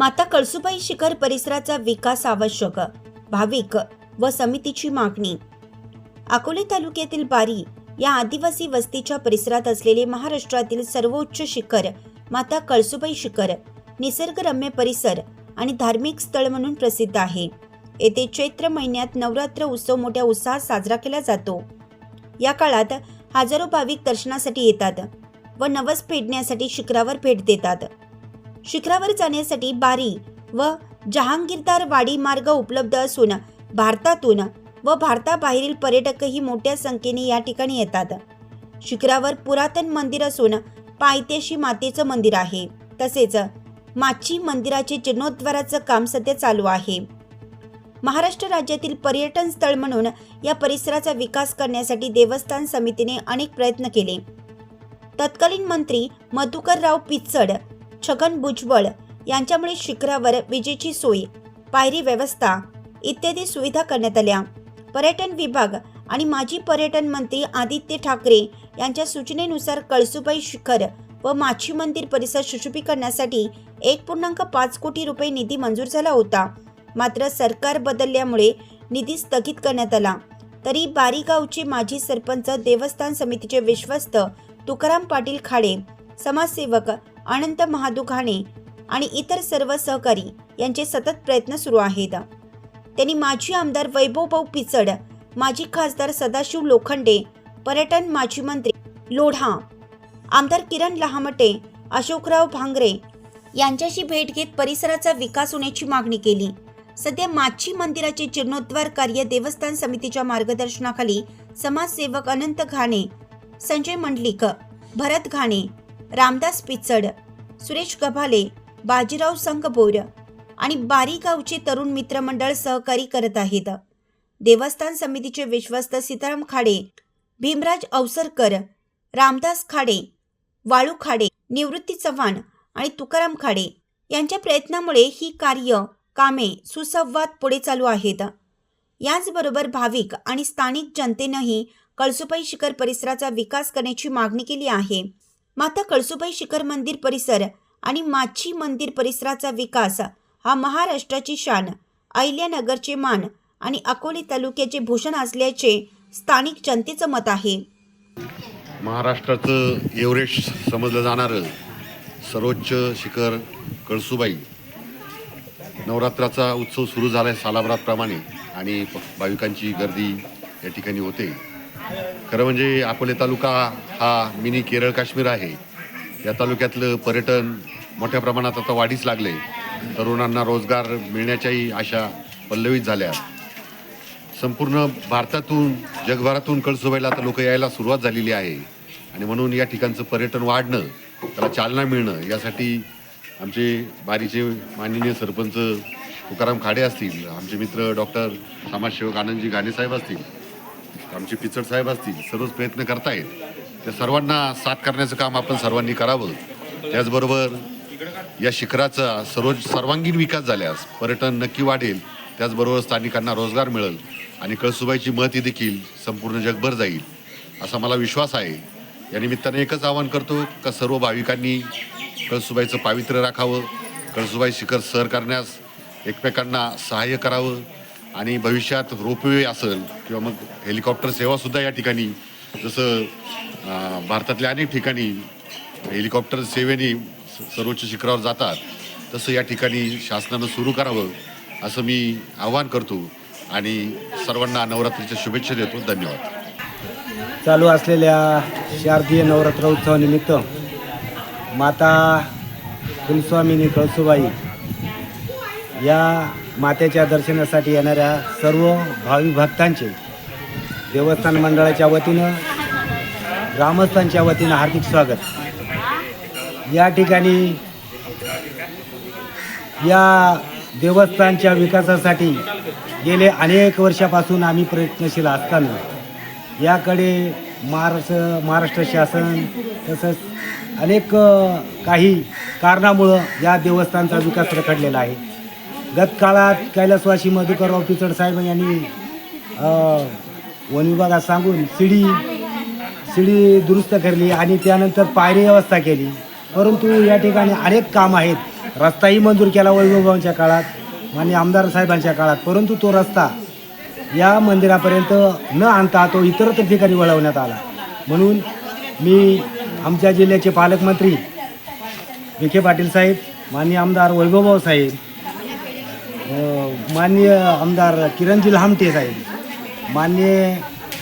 माता कळसुबाई शिखर परिसराचा विकास आवश्यक भाविक व समितीची मागणी. अकोले तालुक्यातील बारी या आदिवासी वस्तीच्या परिसरात असलेले महाराष्ट्रातील सर्वोच्च शिखर माता कळसुबाई शिखर निसर्गरम्य परिसर आणि धार्मिक स्थळ म्हणून प्रसिद्ध आहे. येथे चैत्र महिन्यात नवरात्र उत्सव मोठ्या उत्साहात साजरा केला जातो. या काळात हजारो भाविक दर्शनासाठी येतात व नवस फेडण्यासाठी शिखरावर भेट देतात. शिखरावर जाण्यासाठी बारी व जहांगीरदार वाडी मार्ग उपलब्ध असून भारतातून व भारताबाहेरील पर्यटकही मोठ्या संख्येने या ठिकाणी येतात. शिखरावर पुरातन मंदिर असून पायथ्याशी मातेचं मंदिर आहे. तसेच माची मंदिराचे जीर्णोद्धाराचं काम सध्या चालू आहे. महाराष्ट्र राज्यातील पर्यटन स्थळ म्हणून या परिसराचा विकास करण्यासाठी देवस्थान समितीने अनेक प्रयत्न केले. तत्कालीन मंत्री मधुकरराव पिचड छगन भुजबळ यांच्यामुळे शिखरावर विजेची सोय पायरी व्यवस्था इत्यादी सुविधा करण्यात आल्या. पर्यटन विभाग आणि माजी पर्यटन मंत्री आदित्य ठाकरे यांच्या सूचनेनुसार कळसुबाई शिखर व माची मंदिर परिसर सुशोभीकरणासाठी एक पूर्णांक पाच कोटी रुपये निधी मंजूर झाला होता. मात्र सरकार बदलल्यामुळे निधी स्थगित करण्यात आला. तरी बारीगावचे माजी सरपंच देवस्थान समितीचे विश्वस्त तुकाराम पाटील खाडे समाजसेवक अनंत महादू घाणे आणि इतर सर्व सहकारी यांचे सतत प्रयत्न सुरू आहेत. त्यांनी माजी आमदार वैभवभाऊ पिचड माजी खासदार सदाशिव लोखंडे पर्यटन माजी मंत्री लोढा आमदार किरण लहामटे अशोकराव भांगरे यांच्याशी भेट घेत परिसराचा विकास होण्याची मागणी केली. सध्या माची मंदिराचे जीर्णोद्धार कार्य देवस्थान समितीच्या मार्गदर्शनाखाली समाजसेवक अनंत घाणे संजय मंडलिक भरत घाणे रामदास पिचड सुरेश गभाले बाजीराव संगबोर आणि बारीगावचे तरुण मित्रमंडळ सहकारी करत आहेत. देवस्थान समितीचे विश्वस्त सीताराम खाडे भीमराज अवसरकर रामदास खाडे वाळू खाडे निवृत्ती चव्हाण आणि तुकाराम खाडे यांच्या प्रयत्नामुळे ही कार्य कामे सुसंवाद पुढे चालू आहेत. याचबरोबर भाविक आणि स्थानिक जनतेनंही कळसुपाई शिखर परिसराचा विकास करण्याची मागणी केली आहे. माता कळसुबाई शिखर मंदिर परिसर आणि माची मंदिर परिसराचा विकास हा महाराष्ट्राची शान अहिल्यानगरचे मान आणि अकोले तालुक्याचे भूषण असल्याचे स्थानिक जनतेचं मत आहे. महाराष्ट्राचं एव्हरेस्ट समजलं जाणारं सर्वोच्च शिखर कळसुबाई. नवरात्राचा उत्सव सुरू झाला आहे सालाभराप्रमाणे आणि भाविकांची गर्दी या ठिकाणी होते. खरं म्हणजे अकोले तालुका हा मिनी केरळ काश्मीर आहे. या तालुक्यातलं पर्यटन मोठ्या प्रमाणात आता वाढीस लागले तरुणांना रोजगार मिळण्याच्याही आशा पल्लवित झाल्या. संपूर्ण भारतातून जगभरातून कळसुबाईला आता लोक यायला सुरुवात झालेली आहे. आणि म्हणून या ठिकाणचं पर्यटन वाढणं त्याला चालना मिळणं यासाठी आमचे बारीचे माननीय सरपंच तुकाराम खाडे असतील आमचे मित्र डॉक्टर समाजसेवक आनंदजी घाणेसाहेब असतील आमचे पिचड साहेब असतील सर्वच प्रयत्न करतायत. त्या सर्वांना साथ करण्याचं काम आपण सर्वांनी करावं. त्याचबरोबर या शिखराचा सर्व सर्वांगीण विकास झाल्यास पर्यटन नक्की वाढेल त्याचबरोबर स्थानिकांना रोजगार मिळेल आणि कळसुबाईची महती देखील संपूर्ण जगभर जाईल असा मला विश्वास आहे. या निमित्ताने एकच आवाहन करतो का सर्व भाविकांनी कळसुबाईचं पावित्र्य राखावं कळसुबाई शिखर सर करण्यास एकमेकांना सहाय्य करावं आणि भविष्यात रोपवे असेल किंवा मग हेलिकॉप्टर सेवासुद्धा या ठिकाणी जसं भारतातल्या अनेक ठिकाणी हेलिकॉप्टर सेवेने सर्वोच्च शिखरावर जातात तसं या ठिकाणी शासनानं सुरू करावं असं मी आवाहन करतो आणि सर्वांना नवरात्रीच्या शुभेच्छा देतो. धन्यवाद. चालू असलेल्या शारदीय नवरात्र उत्सवानिमित्त माता कुलस्वामिनी कळसुबाई या मातेच्या दर्शनासाठी येणाऱ्या सर्व भाविक भक्तांचे देवस्थान मंडळाच्या वतीनं ग्रामस्थांच्या वतीनं हार्दिक स्वागत. या ठिकाणी या देवस्थानच्या विकासासाठी गेले अनेक वर्षापासून आम्ही प्रयत्नशील असताना याकडे महाराष्ट्र महाराष्ट्र शासन तसंच अनेक काही कारणामुळं या देवस्थानचा विकास रखडलेला आहे. गतकाळात कैलासवासी मधुकरराव पिचड साहेब यांनी वन विभागात सांगून शिडी शिडी दुरुस्त करली आणि त्यानंतर पायरी व्यवस्था केली. परंतु या ठिकाणी अनेक काम आहेत. रस्ताही मंजूर केला वैभवभावांच्या काळात आणि आमदार साहेबांच्या काळात. परंतु तो रस्ता या मंदिरापर्यंत न आणता तो इतरत्र ठिकाणी वळवण्यात आला. म्हणून मी आमच्या जिल्ह्याचे पालकमंत्री विखे पाटील साहेब माननीय आमदार वैभवभाऊ साहेब माननीय आमदार किरणजी लहामटे साहेब माननीय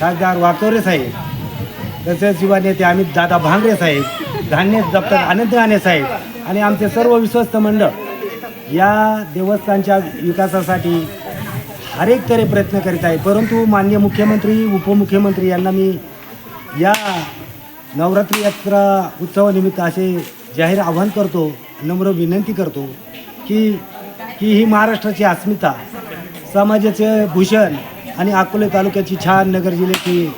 खासदार वाकोरे साहेब तसेच युवा नेते अमित दादा भांगरे साहेब धान्य दप्तर आनंद गाणे साहेब आणि आमचे सर्व विश्वस्त मंडळ या देवस्थानच्या विकासासाठी हरेक तरी प्रयत्न करीत आहे. परंतु माननीय मुख्यमंत्री उपमुख्यमंत्री यांना मी या नवरात्री यात्रा उत्सवानिमित्त असे जाहीर आवाहन करतो नम्र विनंती करतो की की ही महाराष्ट्राची अस्मिता. समाजाचे भूषण आणि अकोले तालुक्याची छान नगर जिल्ह्याची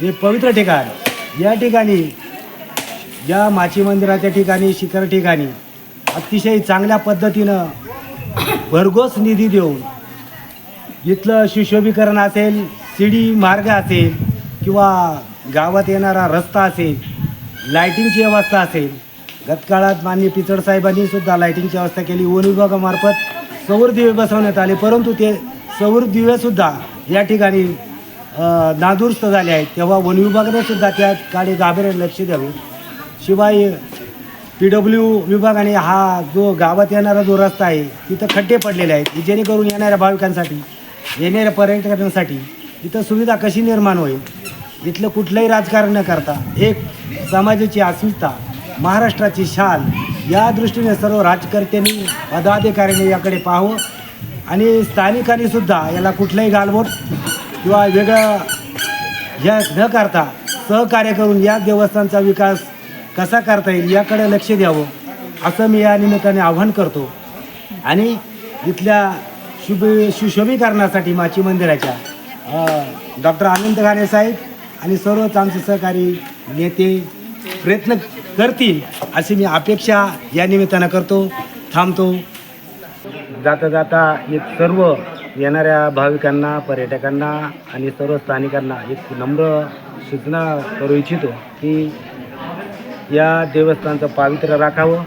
हे पवित्र ठिकाण. या ठिकाणी या माची मंदिराच्या ठिकाणी शिखर ठिकाणी अतिशय चांगल्या पद्धतीनं भरघोस निधी देऊन इथलं सुशोभीकरण असेल शिडी मार्ग असेल किंवा गावात येणारा रस्ता असेल लाईटिंगची व्यवस्था असेल गतकाळात माननीय पिचड साहेबांनी सुद्धा लाईटिंगची व्यवस्था केली. वन विभागामार्फत सौर दिवे बसवण्यात आले. परंतु ते सौर दिवेसुद्धा या ठिकाणी नादुरुस्त झाले आहेत. तेव्हा वन विभागाने सुद्धा त्याकडे गांभीर्याने लक्ष द्यावे. शिवाय पी डब्ल्यू विभागाने हा जो गावात येणारा जो रस्ता आहे तिथं खड्डे पडलेले आहेत. की जेणेकरून येणाऱ्या भाविकांसाठी येणाऱ्या पर्यटकांसाठी इथं सुविधा कशी निर्माण होईल? इथलं कुठलंही राजकारण न करता एक समाजाची अस्मिता महाराष्ट्राची शान. या दृष्टीने सर्व राजकर्त्यांनी पदाधिकाऱ्यांनी याकडे पाहावं आणि स्थानिकांनी सुद्धा याला कुठलंही गालबोट किंवा वेगळं या न करता सहकार्य करून या देवस्थानचा विकास कसा करता येईल याकडे लक्ष द्यावं असं मी या निमित्ताने आव्हान करतो. आणि इथल्या शुभ सुशोभीकरणासाठी माची मंदिराच्या डॉक्टर आनंद घाणे साहेब आणि सर्वच आमचे सहकारी नेते प्रयत्न करतील अशी मी अपेक्षा या निमित्तानं करतो थांबतो. जाता जाता एक सर्व येणाऱ्या भाविकांना पर्यटकांना आणि सर्व स्थानिकांना एक नम्र सूचना करू इच्छितो की या देवस्थानचं पावित्र्य राखावं.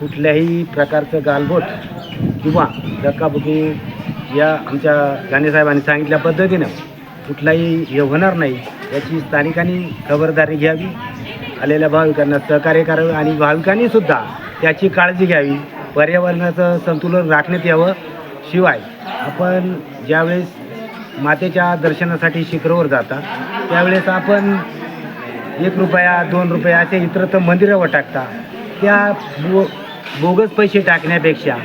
कुठल्याही प्रकारचं गालबोट किंवा धक्काबुकी या आमच्या गाणेसाहेबांनी सांगितल्या पद्धतीनं कुठलाही हे होणार नाही याची स्थानिकांनी खबरदारी घ्यावी. आलेल्या भाविकांना सहकार्य करावे आणि भाविकांनी सुद्धा त्याची काळजी घ्यावी. पर्यावरणाचं संतुलन राखण्यात यावं. शिवाय आपण ज्यावेळेस मातेच्या दर्शनासाठी शिखरावर जाता त्यावेळेस आपण एक रुपया दोन रुपया असे इतरत्र मंदिरावर टाकता. त्या बो बोगस पैसे टाकण्यापेक्षा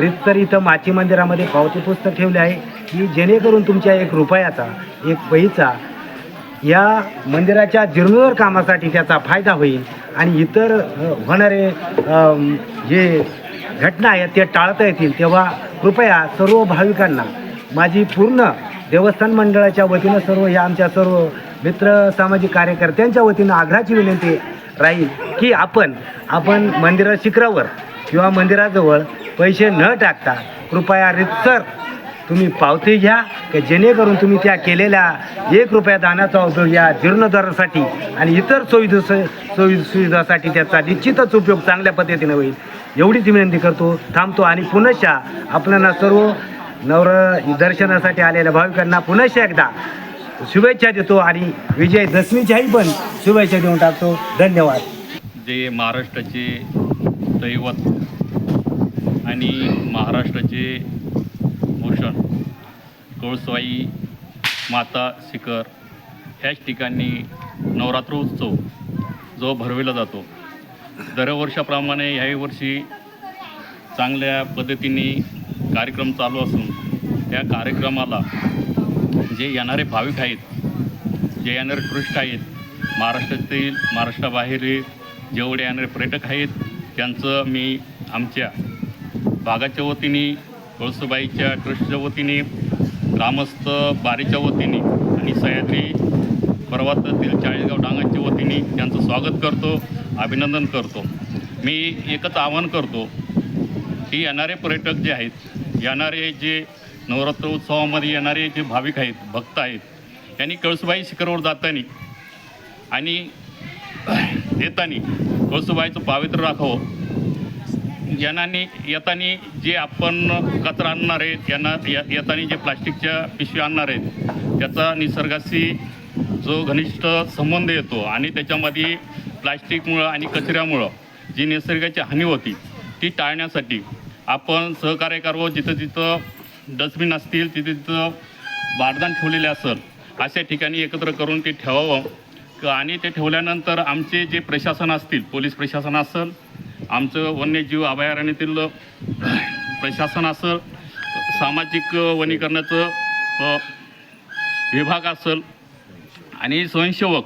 रितसर इथं माची मंदिरामध्ये पावती पुस्तक ठेवले आहे की जेणेकरून तुमच्या एक रुपयाचा एक पैसा या मंदिराच्या जीर्णोद्धार कामासाठी त्याचा फायदा होईल आणि इतर होणारे जे घटना आहेत ते टाळता येतील तेव्हा कृपया सर्व भाविकांना माझी पूर्ण देवस्थान मंडळाच्या वतीनं सर्व या आमच्या सर्व मित्र सामाजिक कार्यकर्त्यांच्या वतीनं आग्रहाची विनंती राहील की आपण आपण मंदिरा शिखरावर किंवा मंदिराजवळ पैसे न टाकता कृपया रितसर तुम्ही पावती घ्या की जेणेकरून तुम्ही त्या केलेल्या एक रुपया दानाचा उपयोग या जीर्णोद्धारासाठी आणि इतर सोयी सोयी सुविधासाठी त्याचा निश्चितच उपयोग चांगल्या पद्धतीने होईल. एवढीच विनंती करतो थांबतो आणि पुनश्च आपल्याला सर्व नवर दर्शनासाठी आलेल्या भाविकांना पुनश्च एकदा शुभेच्छा देतो आणि विजयदशमीच्याही पण शुभेच्छा देऊन टाकतो. धन्यवाद. जे महाराष्ट्राचे दैवत आणि महाराष्ट्राचे भूषण कळसवाई माता शिखर ह्याच ठिकाणी नवरात्र उत्सव जो भरविला जातो. दरवर्षाप्रमाणे ह्याही वर्षी चांगल्या पद्धतीने कार्यक्रम चालू असून त्या कार्यक्रमाला जे येणारे भाविक आहेत जे येणारे टुरिस्ट आहेत महाराष्ट्रातील महाराष्ट्राबाहेरील जेवढे येणारे पर्यटक आहेत त्यांचं मी आमच्या भागाच्या वतीने कळसुबाईच्या ट्रस्टच्या वतीने ग्रामस्थ बारीच्या वतीने आणि सह्याद्री पर्वतातील चाळीसगाव डांगांच्या वतीने त्यांचं स्वागत करतो अभिनंदन करतो. मी एकच आवाहन करतो की येणारे पर्यटक जे आहेत येणारे जे नवरात्र उत्सवामध्ये येणारे जे भाविक आहेत भक्त आहेत त्यांनी कळसुबाई शिखरावर जाताना आणि येताना कळसुबाईचं पावित्र्य राखावं यानाने येतानी जे आपण कचरा आणणार आहेत यांना येतानी जे प्लास्टिकच्या पिशव्या आणणार आहेत त्याचा निसर्गाशी जो घनिष्ठ संबंध येतो आणि त्याच्यामध्ये प्लास्टिकमुळं आणि कचऱ्यामुळं जी निसर्गाची हानी होती ती टाळण्यासाठी आपण सहकार्य करावं. जिथं जिथं डस्टबिन असतील तिथे तिथं बारदान ठेवलेले असेल अशा ठिकाणी एकत्र करून ते ठेवावं. आणि ते ठेवल्यानंतर आमचे जे प्रशासन असतील पोलीस प्रशासन असेल आमचं वन्यजीव अभयारण्यातील प्रशासन असेल सामाजिक वनीकरणाचं विभाग असेल आणि स्वयंसेवक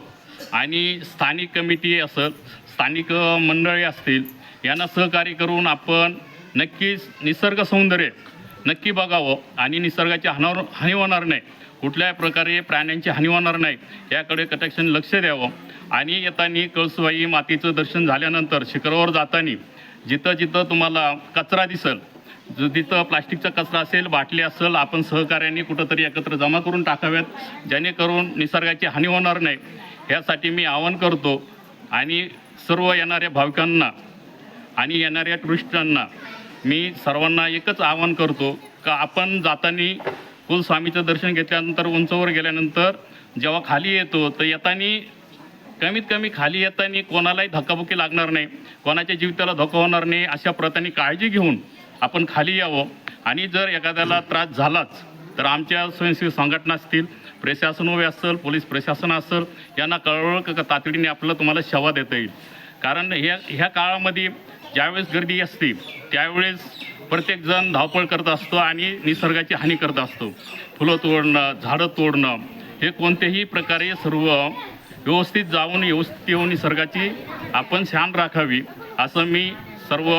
आणि स्थानिक कमिटी असेल स्थानिक मंडळी असतील यांना सहकार्य करून आपण नक्कीच निसर्ग सौंदर्य नक्की बघावं आणि निसर्गाची हानावर हानी होणार नाही. कुठल्याही प्रकारे प्राण्यांची हानी होणार नाही. याकडे कटाक्षण लक्ष द्यावं. आणि येताना कळसुबाई मातीचं दर्शन झाल्यानंतर शिखरावर जाताना जिथं जिथं तुम्हाला कचरा दिसेल जो तिथं प्लास्टिकचा कचरा असेल बाटली असेल आपण सहकार्याने कुठंतरी एकत्र जमा करून टाकाव्यात जेणेकरून निसर्गाची हानी होणार नाही. यासाठी मी आवाहन करतो आणि सर्व येणाऱ्या भाविकांना आणि येणाऱ्या टुरिस्टांना मी सर्वांना एकच आवाहन करतो का आपण जाताना कुलस्वामीचं दर्शन घेतल्यानंतर उंचावर गेल्यानंतर जेव्हा खाली येतो तर येताना कमीत कमी खाली येताना कोणालाही धक्काबुक्की लागणार नाही. कोणाच्या जीविताला धोका होणार नाही अशा प्रकारे काळजी घेऊन आपण खाली यावं. आणि जर एखाद्याला त्रास झालाच तर आमच्या स्वयंसेवी संघटना असतील प्रशासन उभे असेल पोलीस प्रशासन असेल यांना कळवळ का तातडीने आपलं तुम्हाला सेवा देता येईल. कारण ह्या ह्या काळामध्ये ज्यावेळेस गर्दी असते त्यावेळेस प्रत्येकजण धावपळ करत असतो आणि निसर्गाची हानी करत असतो. फुलं तोडणं झाडं तोडणं हे कोणत्याही प्रकारे सर्व व्यवस्थित जाऊन व्यवस्थित येऊन निसर्गाची आपण शान राखावी असं मी सर्व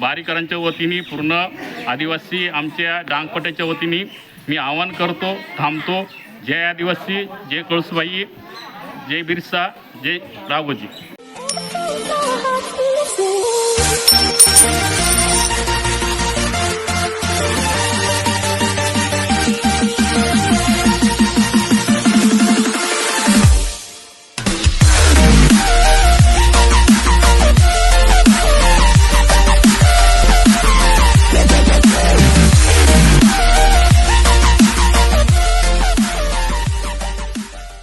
बारीकरांच्या वतीने पूर्ण आदिवासी आमच्या डांगपट्याच्या वतीने मी आवाहन करतो थांबतो. जय आदिवासी जय कळसुबाई जय बिरसा जय राघोजी